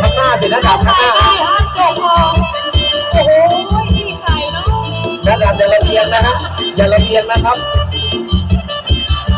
ข้าอ้าสินะดับข้นานะดับอย่าระเอียงนะฮะอย่าละเอียงนะครับ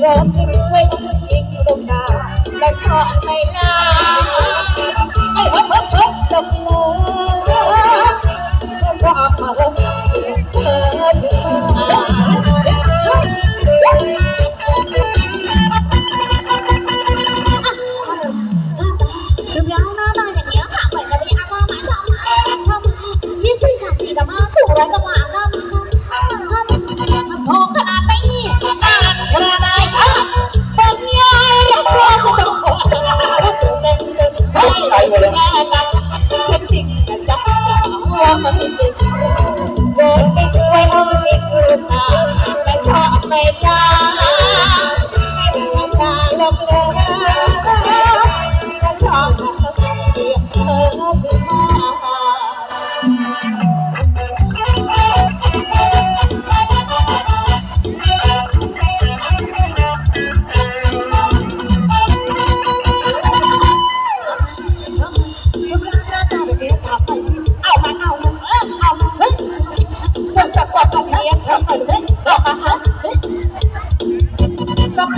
เริ่มไม่เคยจริงลงตาและชอบไม่ลา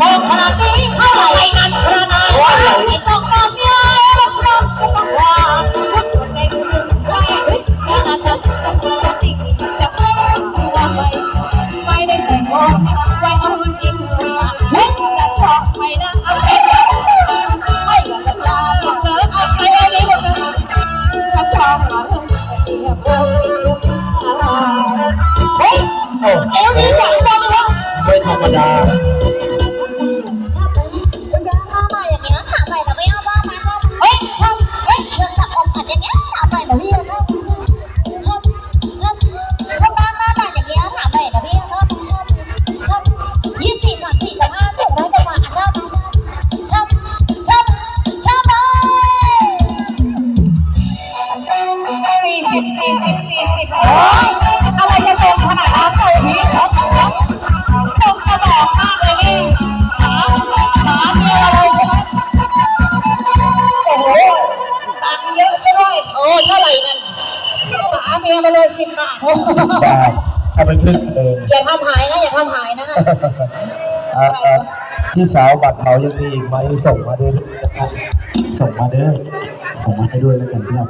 โชคขนาดนี้เท่าไร่นั้นขนานั้น ดี๋ยวพี่จะชอบชอบชอบชอบบ้านหน้าตาอย่างเงี้ยถามหน่อยเดี๋ยวพี่จะชอบชอบชอบยี่สิบสี่สามสี่สามห้าสิบร้อยกว่าชอบชอบชอบชอบเลยสี่สิบสี่สิบสี่สิบ บาทเอาไปขึ้นเองอย่าทำหายนะ อย่าทำหายนะพี่สาวบัตรเผายังมีอีกไหมส่งมาด้วยส่งมาด้วยส่งมาให้ด้วยแล้วกันพื่อน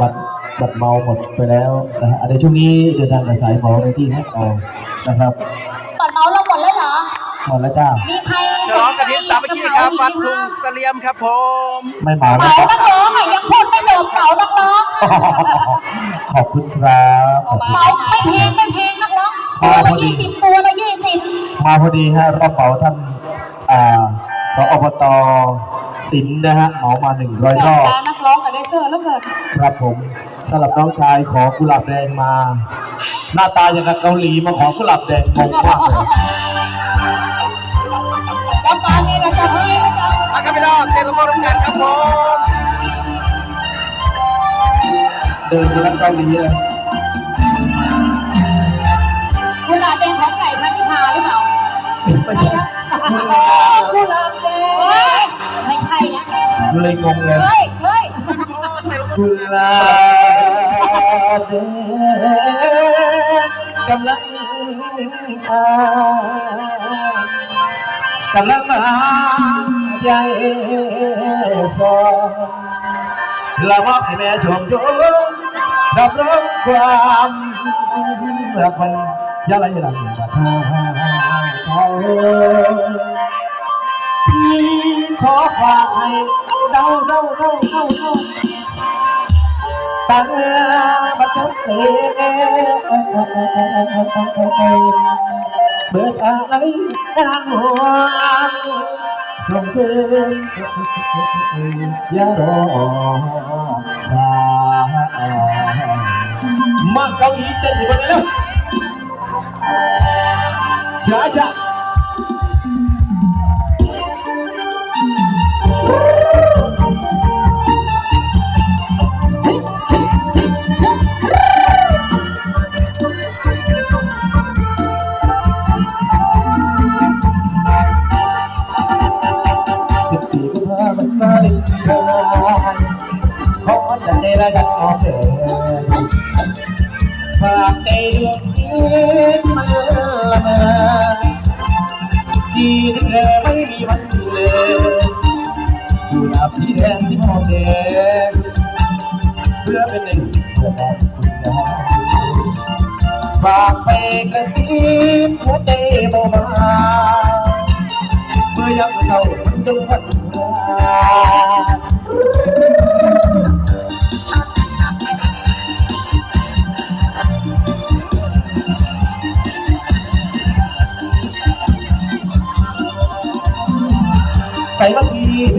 บัตรบัตรเมาหมดไปแล้วนะฮะในช่วงนี้เดินทางกับสายเมาในที่แฮกเอานะครับบัตรเมาเราหมดแล้วเหรอหมดแล้วจ้า มีใคร ฉลองกระถิ่นสามัคคีครับวัดทุ่งเสลียมครับผมไม่เหมาเหนะมาครับนักร้องอะยังพูดไม่จบเหมานักร้องขอบคุณครับขอบคุณเหมาไม่แพงไม่แพงนักร้องตัวละยี่สิบตัวละยี่สิบมาพอดีฮะรอบเหมาท่านอ่าสอบตสินนะฮะเหมามาหนึ่งร้อยรอบตานักร้องกับแดนเซอร์แล้วเกิดครับผมสำหรับน้องชายขอกุหลาบแดงมา หน้าตาอย่างกับเกาหลีมาขอกุหลาบแดงงงมากเลย รับเต้นรร่วมกันครับผมเดินไปแล้วเกาหลีเลยคุณอาแดงของไก่พันธิพาหรือเปล่าไม่ใช่ผู้ลาเโอ๊ยไม่ใช่นะเลยงงเลยใช่ใช่กุหลาบแดงกำลังอากำลังมา ใหญ่สองละมอบให้แม่ชมชมรับรองความรักไปยาไรหลังบัดหาเขาพี่ขอฝากให้เดาเดาเดาเดาเดาตั้งบัดเทิงเบิดอะไรนางหวง ส่งคืนอย่ารอช้ามาเกาหลีเต้นที่บนนี้แล้วช้าช้า ระดับออกเดินฝากใจดวงนี้มามอดีที่เธอไม่มีวันเลยดูหน้าสีแดงที่มองแดงเพื่อเป็นหนึ่งเพื่อบอกคุณนะฝากไปกระซิบหัวใจเบาๆเมื่อยังเท่ามันต้องพัฒน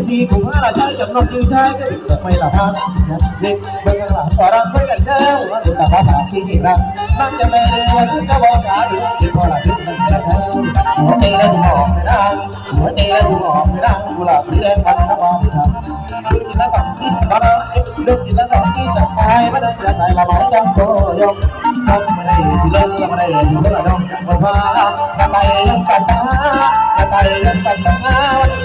ทีผมว่าเราใช้จำนวนยืนใช้ก็ถึงไม่ละพังเด็กเมื่อหลังสอรังไม่กันแล้วว่าดูตาผาที่นี่รักนั่งจะไม่ได้วันที่จะบอกขาดูที่พอละถึงมันจะเธอหัวใจแล้วที่มองไม่ได้หัวใจแล้วที่มองไม่ได้กุหลาบสีแดงพันน้ำมองไม่ทำดูกินแล้วสองที่จะมาดูกินแล้วสองที่จะตายไม่ได้จะตายละไม่จำโตยกสักไม่ได้ที่เลิกไม่ได้อยู่คนละดองจังหวะฟ้าละไปยังกันตาละไปยังกันตาวันนี้ตาจะหลุดลงพื้นสิ่งที่ของเราสี่ขัดขัดสี่ขัดขัดขัดบอกกันสี่ขัดขัดสี่ขัดขัดขัดแต่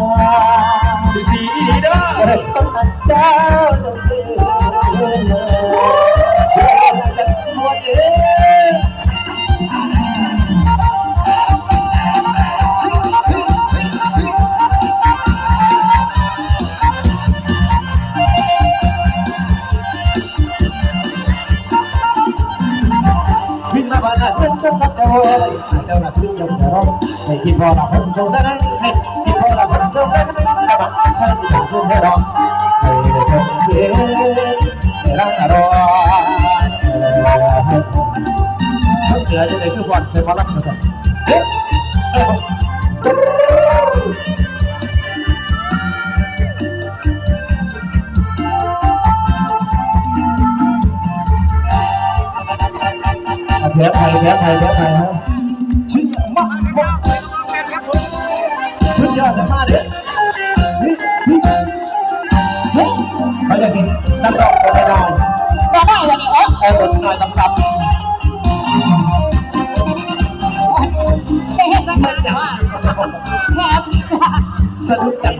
จ้าหน้าที่จงจะร้องให้คิดพอละคนจงได้ให้คิดพอละคนจงได้ไม่ได้บ้านใครจงจงได้ร้องให้ได้ชมเเฮ้ยเขาจะกินน้ำตกคนนอนบอกว่าวันนี้เออเออคนนอนตำๆเฮ้ยสักคนแต่ว่าแค่สนุกกัน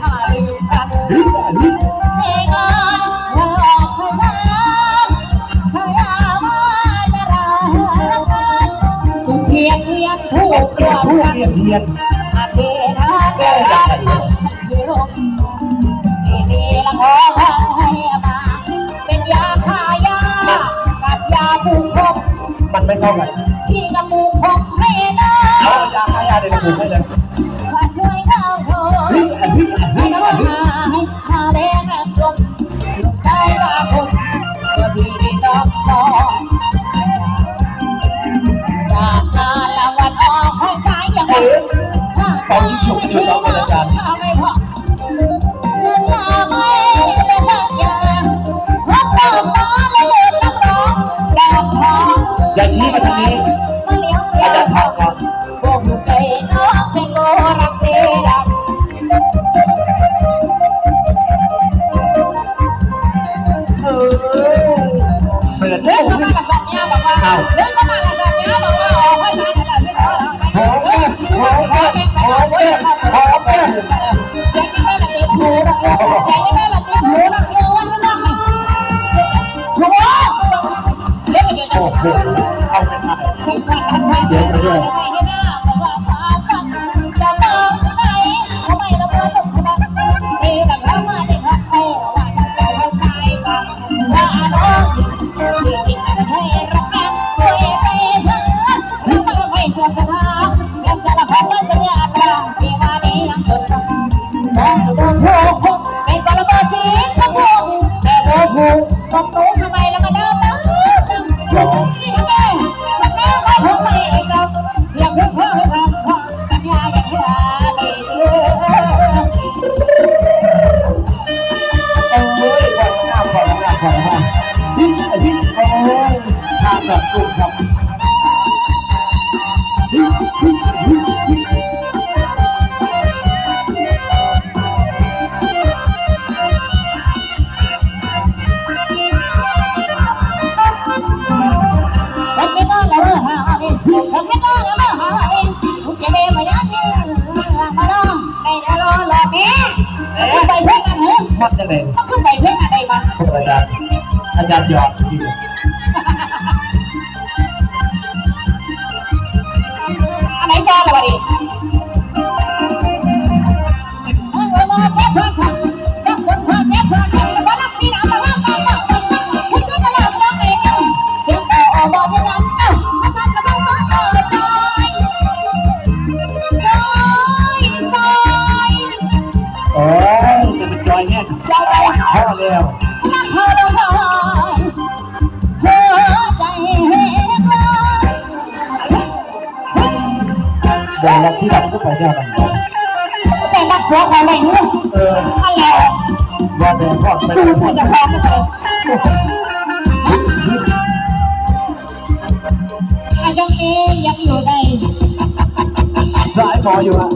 เพลงอ่อนเราออกภาษาสยามจะรักกันทุกเทียนเทียนทุกเทียนทุกเทียนเทียนอาเทนาเกดา ขอเป็นยาคายากับยาผูกคมันไม่เข้ากันที่กระมูกคมไม่ได้เอายาคายาในกบูกใเลยมาช่วยเราเถอะให้เราหายาแรงลมลมสายว่านจะดีดีจอมจอมจากกาละวันออกห้สายอย่างตอนนี้ฉุกฉุกร้องเป็นอาจารย์ เข้าหอมเว้ยหอมเว้ยหอมเว้ยหอมเว้ยโอ้โหเอาเป็นมาเสียงไปด้วย ครับยังไงก็ไปเพื่ออะไรบ้างอาจารย์อาจารย์หยอด อกสีดำก็ไปได้มันแต่นักพวกอะไรนู่เอออะไรว่าแดงพอดสู้ไปกัอดไจ้ยังนี้ยังอยู่ในสายคออยู่อะ